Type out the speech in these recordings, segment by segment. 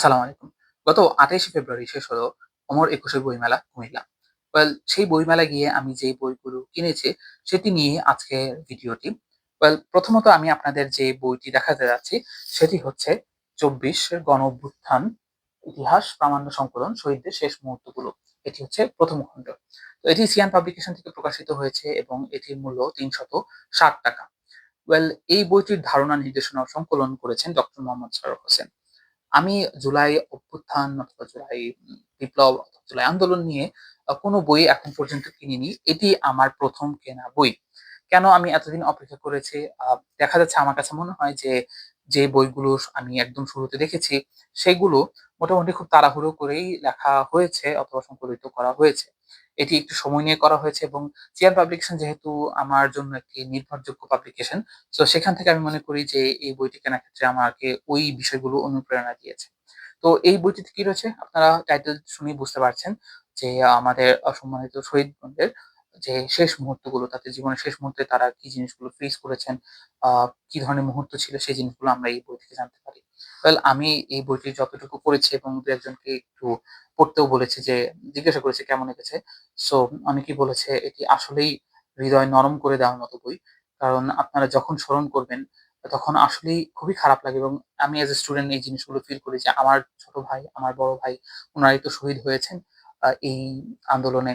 আসসালামু আলাইকুম। গত ২৮শে ফেব্রুয়ারি শেষ হলো অমর একুশে বইমেলা কুমিল্লা। ওয়েল, সেই বইমেলায় গিয়ে আমি যেই বইগুলো কিনেছি, সেটি নিয়ে আজকের ভিডিওটি। ওয়েল, প্রথমত আমি আপনাদের যে বইটি দেখাতে যাচ্ছি, সেটি হচ্ছে ২৪ এর গণঅভ্যুত্থান ইতিহাস, প্রামাণ্য সংকলন, শহীদদের শেষ মুহূর্তগুলো। এটি হচ্ছে প্রথম খণ্ড। তো এটি সিয়ান পাবলিকেশন থেকে প্রকাশিত হয়েছে এবং এটির মূল্য ৳৩৬০ ওয়েল, এই বইটির ধারণা, নির্দেশনা সংকলন করেছেন ডক্টর মোহাম্মদ সরোয়ার হোসেন। আমি জুলাই অভ্যুত্থান অথবা জুলাই বিপ্লব জুলাই আন্দোলন নিয়ে কোনো বই এখন পর্যন্ত কিনিনি। এটি আমার প্রথম কেনা বই। কেন আমি এতদিন অপেক্ষা করেছি? দেখা যাচ্ছে আমার কাছে মনে হয় যে, যে বইগুলো আমি একদম শুরুতে দেখেছি, সেগুলো মোটামুটি খুব তাড়াহুড়ো করেই লেখা হয়েছে অথবা সংকলিত করা হয়েছে। এটি একটু সময় নিয়ে করা হয়েছে এবং চিয়ান পাবলিকেশন যেহেতু আমার জন্য একটি নির্ভরযোগ্য পাবলিকেশন, তো সেখান থেকে আমি মনে করি যে এই বইটি কেনার ক্ষেত্রে আমাকে ওই বিষয়গুলো অনুপ্রেরণা দিয়েছে। তো এই বইটিতে কি রয়েছে? আপনারা টাইটেল শুনেই বুঝতে পারছেন যে আমাদের অসম্মানিত শহীদগণদের যে শেষ মুহূর্তগুলো, তাদের জীবনের শেষ মুহূর্তে তারা কি জিনিসগুলো ফেস করেছেন, আ কি ধরনের মুহূর্ত ছিল সেই জিনিসগুলো আমরা এই বই থেকে জানতে পারি। ওয়েল আমি এই বইটি যতটুকু পড়েছি এবং দু একজনকে একটু পড়তেও বলেছি যে জিজ্ঞাসা করেছে কেমন লেগেছে। সো অনেকেই বলেছে এটি আসলেই হৃদয় নরম করে দেওয়ার মতো বই। কারণ আপনারা যখন স্মরণ করবেন তখন আসলেই খুবই খারাপ লাগে এবং আমি এজ এ স্টুডেন্ট এই জিনিসগুলো ফিল করি যে আমার ছোট ভাই, আমার বড় ভাই উনারাই তো শহীদ হয়েছেন এই আন্দোলনে।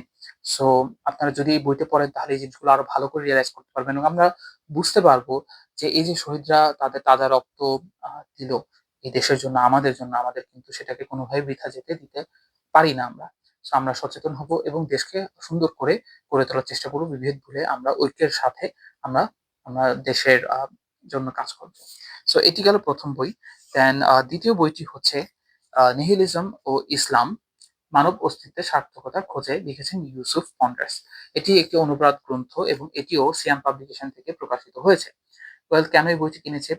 সো আপনারা যদি এই বইটা পড়েন তাহলে এই জিনিসগুলো আরও ভালো করে রিয়ালাইজ করতে পারবেন এবং আমরা বুঝতে পারব যে এই যে শহীদরা তাদের তাজা রক্ত দিল এই দেশের জন্য, আমাদের জন্য, আমাদের কিন্তু সেটাকে কোনোভাবে বৃথা যেতে দিতে পারি না আমরা। আমরা সচেতন হব এবং দেশকে সুন্দর করে গড়ে তোলার চেষ্টা করব। বিভেদ ভুলে আমরা ঐক্যের সাথে আমরা আমরা দেশের জন্য কাজ করব। সো এটি গেল প্রথম বই। দেন ২য় বইটি হচ্ছে 'নিহিলিজম ও ইসলাম মানব অস্তিত্বের সার্থকতার খোঁজে' লিখেছেন ইউসুফ অন্ডার্স। এটি একটি অনুবাদ গ্রন্থ এবং এটিও সিয়াম পাবলিকেশন থেকে প্রকাশিত হয়েছে। ওয়েল কেন এই বইটি কিনেছি?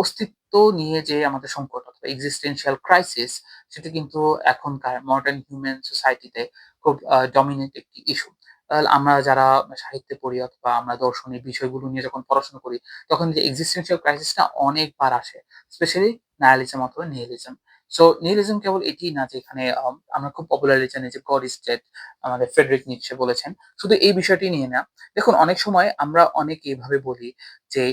অস্তিত্ব নিয়ে যে আমাদের সংকট অথবা existential ক্রাইসিস সেটি কিন্তু এখনকার মডার্ন হিউম্যান সোসাইটিতে খুব আ ডমিনেন্ট একটি ইস্যু। আমরা যারা সাহিত্যে পড়ি অথবা আমরা দর্শনের বিষয়গুলো নিয়ে যখন পড়াশোনা করি, তখন যে existential crisis টা অনেকবার আসে। স্পেশালি নায়ালিজম অথবা নিহিলিজম। সো নিহিলিজম কেবল এটি না যে এখানে আমরা খুব পপুলারলি জানি যে গড ডেড আমাদের ফ্রেডরিক নিচ্ছে বলেছেন। শুধু এই বিষয়টি নিয়ে না। দেখুন অনেক সময় আমরা অনেক এভাবে বলি যে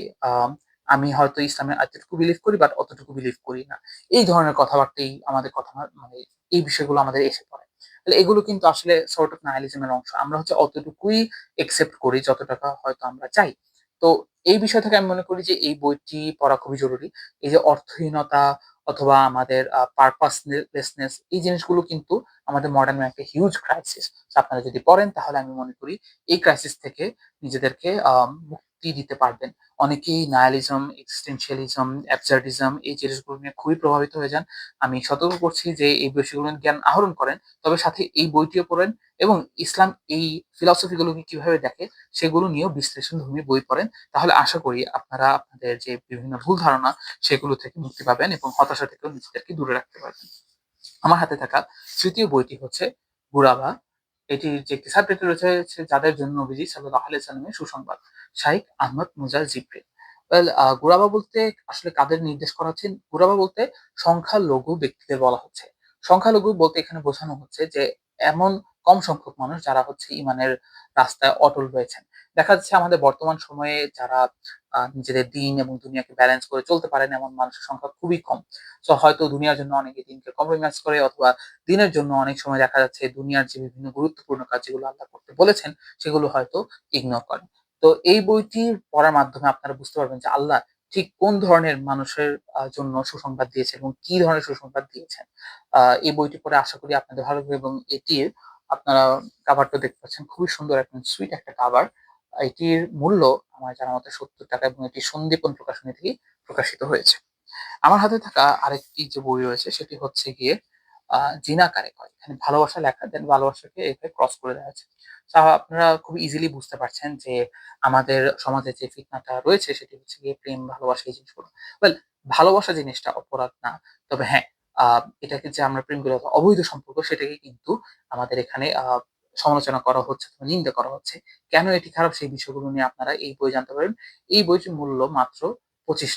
আমি হয়তো ইসলামে এতটুকু বিলিভ করি বাট অতটুকু বিলিভ করি না। এই ধরনের কথাবার্তাই আমাদের কথা মানে এই বিষয়গুলো আমাদের এসে পড়ে। তাহলে এগুলো কিন্তু আসলে সর্ট অফ নায়ালিজম এর অংশ। আমরা হচ্ছে অতটুকুই একসেপ্ট করি যতটুকু হয়তো আমরা চাই। তো এই বিষয় থেকে আমি মনে করি যে এই বইটি পড়া খুবই জরুরি। এই যে অর্থহীনতা অথবা আমাদের, আ পারপাসলেসনেস এই জিনিসগুলো কিন্তু আমাদের মডার্ন একটা হিউজ ক্রাইসিস। আপনারা যদি পড়েন তাহলে আমি মনে করি এই ক্রাইসিস থেকে নিজেদেরকে মুক্তি দিতে পারবেন। অনেকেই নায়ালিজম, এক্সিস্টেনশিয়ালিজম, অ্যাবসার্ডিজম এই জিনিসগুলো নিয়ে খুবই প্রভাবিত হয়ে যান। আমি সতর্ক করছি যে এই বিষয়গুলো জ্ঞান আহরণ করেন। তবে সাথে এই বইটিও পড়েন এবং ইসলাম এই ফিলসফি গুলোকে কীভাবে দেখে সেগুলো নিয়েও বিশ্লেষণধর্মী বই পড়েন। তাহলে আশা করি আপনারা আপনাদের যে বিভিন্ন ভুল ধারণা সেগুলো থেকে মুক্তি পাবেন এবং হতাশা থেকেও নিজেদেরকে দূরে রাখতে পারবেন। আমার হাতে থাকা তৃতীয় বইটি হচ্ছে 'গুরাবা' এটির যে একটি রয়েছে, সে 'যাদের জন্য নবীজি সাল্লাহ আলি সাল্লামের সুসংবাদ' শাইখ আহমদ মুজাল জিবরিল। ওয়েল গুরাবা বলতে আসলে কাদের নির্দেশ করা হচ্ছে? গুরাবা বলতে সংখ্যালঘু ব্যক্তিদের বলা হচ্ছে। সংখ্যালঘু বলতে এখানে বোঝানো হচ্ছে যে, এমন কম সংখ্যক মানুষ যারা হচ্ছে ঈমানের রাস্তায় অটল রয়েছেন। দেখা যাচ্ছে আমাদের বর্তমান সময়ে যারা নিজেদের দিন এবং দুনিয়াকে ব্যালেন্স করে চলতে পারেন এমন মানুষের সংখ্যা খুবই কম। সো হয়তো দুনিয়ার জন্য অনেকে দিনকে কম্প্রোমাইজ করে অথবা দিনের জন্য অনেক সময় দেখা যাচ্ছে দুনিয়ার যে বিভিন্ন গুরুত্বপূর্ণ কাজ যেগুলো আল্লাহ করতে বলেছেন, সেগুলো হয়তো ইগনোর করেন। তো এই বইটি পড়ার মাধ্যমে আপনারা বুঝতে পারবেন যে আল্লাহ ঠিক কোন ধরনের মানুষের জন্য সুসংবাদ দিয়েছেন এবং কি ধরনের সুসংবাদ দিয়েছেন। এই বইটি পড়ে আশা করি আপনাদের ভালো এবং এটির আপনারা কাভারটা দেখতে পাচ্ছেন। খুবই সুন্দর একদম সুইট একটা কাভার। এটির মূল্য আমার জানা মতে ৳৭০ এবং এটি সন্দীপন প্রকাশনী থেকে প্রকাশিত হয়েছে। আমার হাতে থাকা আরেকটি যে বই রয়েছে সেটি হচ্ছে গিয়ে 'জিনা কারে কয়' এখানে ভালোবাসা লেখা দেন ভালোবাসাকে এভাবে ক্রস করে দেওয়া আছে আপনারা খুব ইজিলি বুঝতে পারছেন যে আমাদের সমাজে যে ফিতনাটা রয়েছে সেটি হচ্ছে গিয়ে প্রেম, ভালোবাসা এই জিনিসগুলো। ওয়েল ভালোবাসা জিনিসটা অপরাধ না। তবে হ্যাঁ, এটাকে যে আমরা প্রেম করি অবৈধ সম্পর্ক সেটাকে কিন্তু আমাদের এখানে সমালোচনা করা হচ্ছে নিন্দা করা হচ্ছে। কেন এটি খারাপ সেই বিষয়গুলো নিয়ে আপনারা এই বই জানতে পারেন। এই বইটির মূল্য মাত্র ৳২৫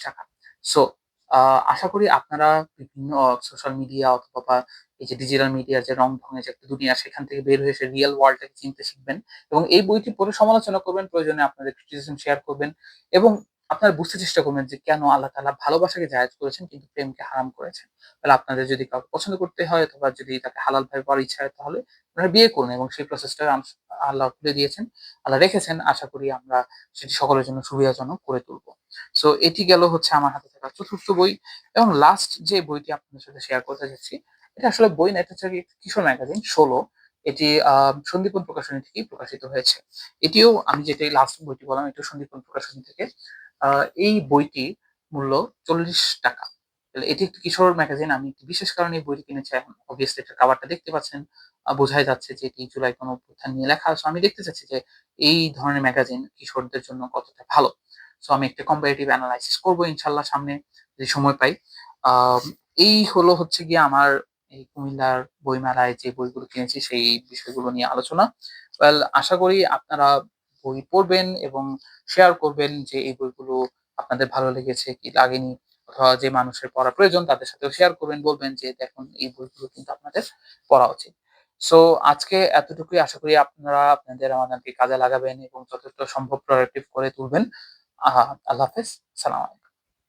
সো আহ, আশা করি আপনারা বিভিন্ন সোশ্যাল মিডিয়া অথবা এই যে ডিজিটাল মিডিয়ার যে রং ঢঙের যে একটা দুনিয়া সেখান থেকে বের হয়ে এসে রিয়েল ওয়ার্ল্ডটাকে চিনতে শিখবেন এবং এই বইটি পড়ে সমালোচনা করবেন প্রয়োজনে আপনাদের ক্রিটিসিজম শেয়ার করবেন এবং আপনারা বুঝতে চেষ্টা করবেন যে কেন আল্লাহ তাআলা ভালোবাসাকে জায়েজ করেছেন কিন্তু প্রেমকে হারাম করেছেন। তাহলে আপনাদের যদি কাউকে পছন্দ করতে হয় অথবা যদি তাকে হালাল ভাবে পাওয়ার ইচ্ছা হয় তাহলে আপনারা বিয়ে করুন এবং সেই প্রসেসটা আল্লাহ খুলে দিয়েছেন আল্লাহ রেখেছেন। আশা করি আমরা সেটি সকলের জন্য সুবিধাজনক করে তুলবো। সো এটি গেল হচ্ছে আমার হাতে থাকা চতুর্থ বই এবং লাস্ট যে বইটি আপনাদের সাথে শেয়ার করতে যাচ্ছি এটা আসলে বই না এটা হচ্ছে কিশোর ম্যাগাজিন ষোলো। এটি আহ, সন্দীপন প্রকাশনী থেকেই প্রকাশিত হয়েছে। এটিও আমি যেটা লাস্ট বইটি বললাম এটিও সন্দীপন প্রকাশনী থেকে এই বইটি মূল্য চল্লিশ টাকা। এটি একটি কিশোর ম্যাগাজিন আমি একটি বিশেষ কারণে এই বইটি কিনেছি। এখন অবভিয়াসলি এটার কাভারটা দেখতে পাচ্ছেন। বোঝাই যাচ্ছে যে এটি জুলাই কোনো অভ্যুত্থান নিয়ে লেখা। আছে আমি দেখতে চাচ্ছি যে এই ধরনের ম্যাগাজিন কিশোরদের জন্য কতটা ভালো। সো আমি একটা কম্পারেটিভ অ্যানালাইসিস করব ইনশাল্লাহ সামনে, যদি সময় পাই। এই হলো হচ্ছে গিয়ে আমার এই কুমিল্লার বইমেলায় যে বইগুলো কিনেছি, সেই বিষয়গুলো নিয়ে আলোচনা। ওয়েল আশা করি আপনারা বই পড়বেন এবং শেয়ার করবেন যে এই বইগুলো আপনাদের ভালো লেগেছে কি লাগেনি অথবা যে মানুষের পড়া প্রয়োজন তাদের সাথেও শেয়ার করবেন, বলবেন যে দেখুন, এই বইগুলো কিন্তু আপনাদের পড়া উচিত। সো আজকে এতটুকুই আশা করি আপনারা আপনাদের আমাদেরকে কাজে লাগাবেন এবং যথেষ্ট সম্ভব প্রোডাক্টিভ করে তুলবেন। আল্লাহ হাফেজ, সালাম আলাইকুম।